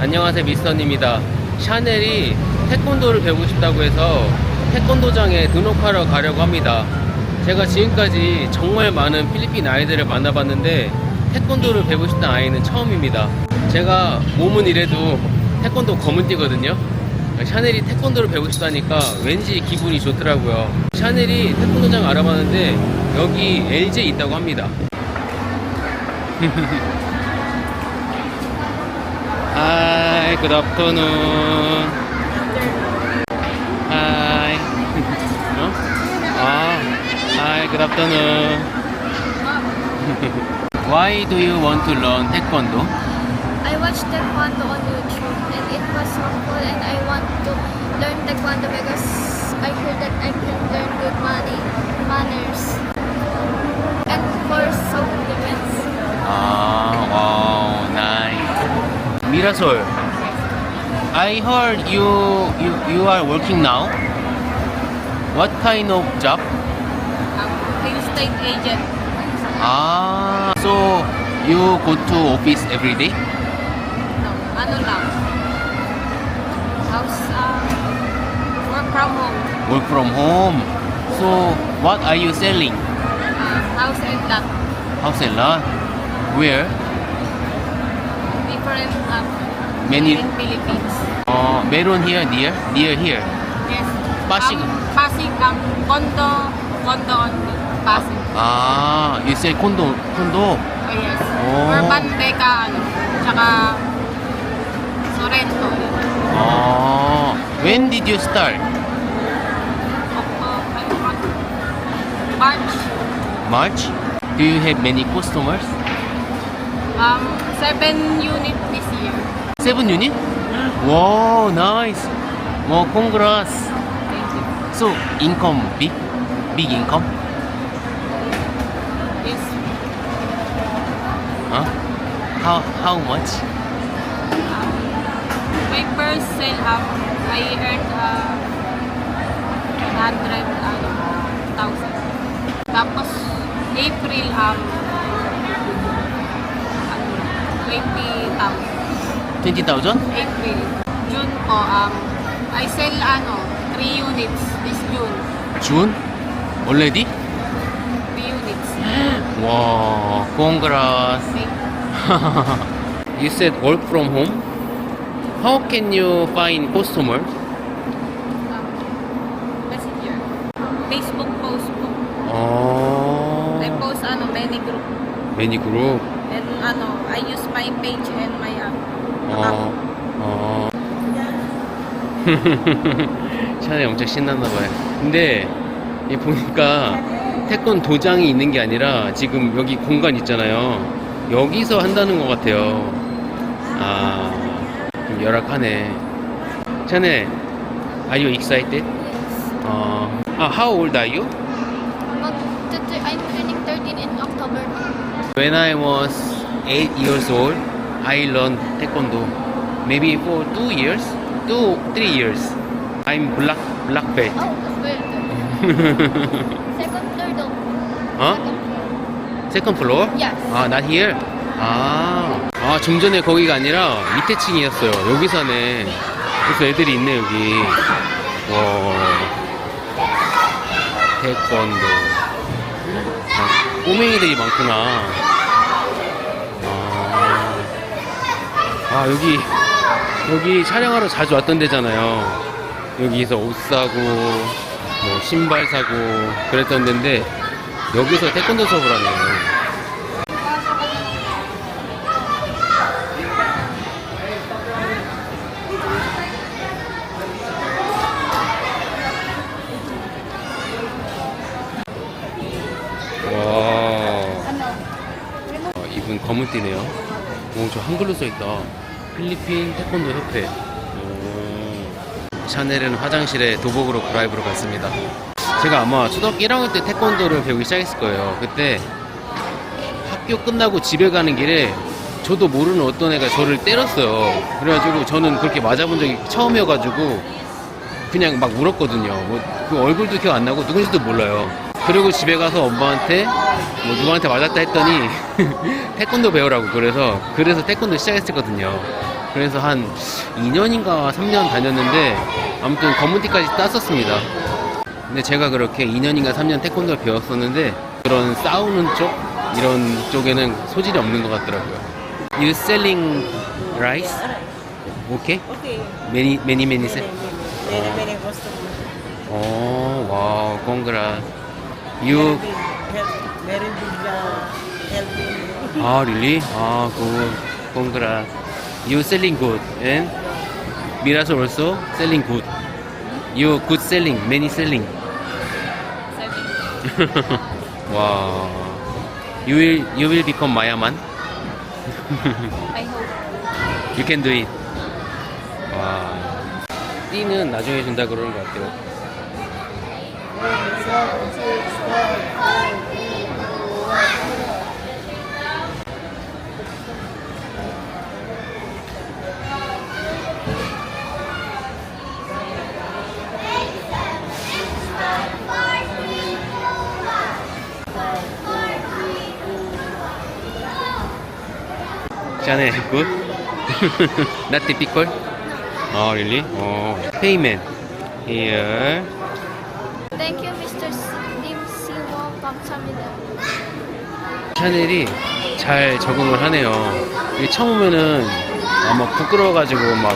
안녕하세요 미스터입니다. 샤넬이 태권도를 배우고 싶다고 해서 태권도장에 등록하러 가려고 합니다. 제가 지금까지 정말 많은 필리핀 아이들을 만나봤는데 태권도를 배우고 싶다는 아이는 처음입니다. 제가 몸은 이래도 태권도 검은 띠거든요. 샤넬이 태권도를 배우고 싶다니까 왠지 기분이 좋더라고요. 샤넬이 태권도장 알아봤는데 여기 LJ 있다고 합니다. Hi, good afternoon. Hi. no? Ah, hi, good afternoon. Why do you want to learn Taekwondo? I watched Taekwondo on YouTube and it was so cool and I want to learn Taekwondo because I heard that I can learn good Mirasol, I heard you, you you are working now. What kind of job? real estate agent. Ah, so you go to office every day? No, ano lang. House, uh, work from home. Work from home. So what are you selling? Uh, house and lot. House and lot. Where? Different uh, Many- in Philippines. Uh, meron here, near, near here. Yes. Pasig. Um, Pasig, um, condo, condo on Pasig. Ah, you sell condo, condo. Oh, yes. Oh. Urban Beca, ano, tsaka Sorrento. Ah, when did you start? March, March. Do you have many customers? um, seven unit this year. Seven unit? Wow, nice. Wow, congrats. So income big, big income? Huh? How how much? My first sale um, I earned uh, 100 ano, thousand. Tapos April um ano, 20,000. Twenty thousand? April. June po um I sell ano 3 units this June. June? Already? 3 units. Wow, congrats. You said work from home. How can you find customers? Um, messenger. Facebook post po. Oh, I post ano many group many group. and ano I use my page and my app. 어, 어. 샤넬 엄청 신났나 봐요. 근데 이 보니까 태권 도장이 있는 게 아니라 지금 여기 공간 있잖아요. 여기서 한다는 것 같아요. 아, 좀 열악하네. 샤넬, are you excited? 어, 아, how old are you? Th- I'm turning 13 in October. When I was 8 years old, I learned taekwondo. Maybe for 2 years, 2 3 years. I'm black black belt. Oh, well. Second floor though. 어? Second floor? Yes. 아, not here. 아, 아, 좀 전에 거기가 아니라 밑에 층이었어요. 여기 사네. 그래서 애들이 있네, 여기. 와. 태권도. 아, 꼬맹이들이 많구나. 아, 여기, 여기 촬영하러 자주 왔던 데잖아요. 여기서 옷 사고, 뭐, 신발 사고, 그랬던 데인데, 여기서 태권도 수업을 하네요. 와. 아, 이분 검은 띠네요. 오, 저 한글로 써있다. 필리핀 태권도 협회. 오. 샤넬은 화장실에 도복으로 갈아입으러 갔습니다. 제가 아마 초등학교 1학년 때 태권도를 배우기 시작했을 거예요. 그때 학교 끝나고 집에 가는 길에 저도 모르는 어떤 애가 저를 때렸어요. 그래가지고 저는 그렇게 맞아본 적이 처음이어가지고 그냥 막 울었거든요. 뭐 그 얼굴도 기억 안 나고 누군지도 몰라요. 그리고 집에 가서 엄마한테 뭐 누구한테 맞았다 했더니 태권도 배우라고 그래서 그래서 태권도 시작했었거든요. 그래서 한 2년인가 3년 다녔는데 아무튼 검은띠까지 땄었습니다. 근데 제가 그렇게 2년인가 3년 태권도를 배웠었는데 그런 싸우는 쪽 이런 쪽에는 소질이 없는 것 같더라고요. You selling rice? Okay. Okay. Many many many sell. Many, many customers. 어, 와우, congrats. You Very big, help- very big uh, helping. 아, really? 아, good. congrats. You selling good and Mirasol also selling good. You good selling, many selling. 와. You will you will become Mayaman. I hope. You can do it. 와. 띠는 나중에 준다 그러는 것 같아요. Chane, good? Not typical? Oh, really? Oh, payment. Here. Thank you, Mr. Lim Siwo. 감사합니다. 샤넬이 잘 적응을 하네요. 이게 처음 오면은 아마 부끄러워가지고 막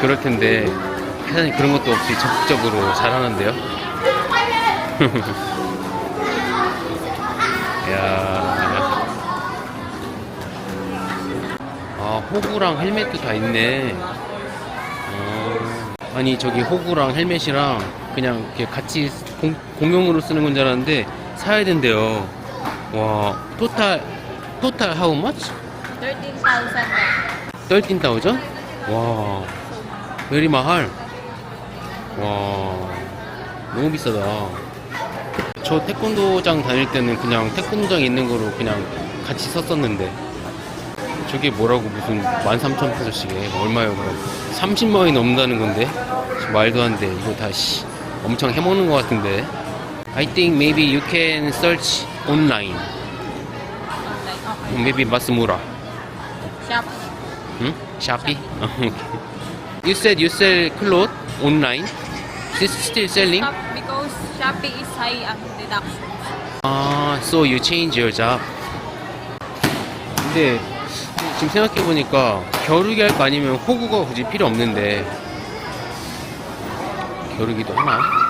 그럴 텐데 회사님 그런 것도 없이 적극적으로 잘 하는데요. 야. 아, 호구랑 헬멧도 다 있네. 어, 아니, 저기 호구랑 헬멧이랑 그냥 이렇게 같이 공, 공용으로 쓰는 건 줄 알았는데 사야 된대요. 와, 토탈, 토탈 how much? 13,000. 13,000? 와, very mahal. 와, 너무 비싸다. 저 태권도장 다닐 때는 그냥 태권도장 있는 거로 그냥 같이 썼었는데. 저게 뭐라고 무슨 13,000페소씩에 얼마요 그럼 30만 원이 넘는다는 건데 말도 안 돼 이거 다시 엄청 해먹는 것 같은데 I think maybe you can search online maybe 마스무라 Shop. 응? 샤피? you said you sell clothes online this still selling? Shop because Shopee is high ang deduction. 아, so you change your job. 근데 지금 생각해 보니까 겨루기 할 거 아니면 호구가 굳이 필요 없는데 겨루기도 하나?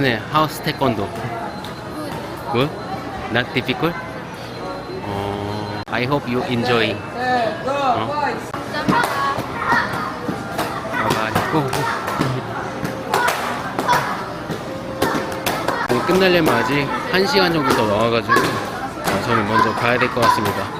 쟤네 하우스 태권도. Good? Not difficult? 어, I hope you enjoy. 어? 감사합니다. 바이바이. 고, 고. 이거 끝나려면 아직 1시간 정도 더 나와가지고 아, 저는 먼저 가야 될 것 같습니다.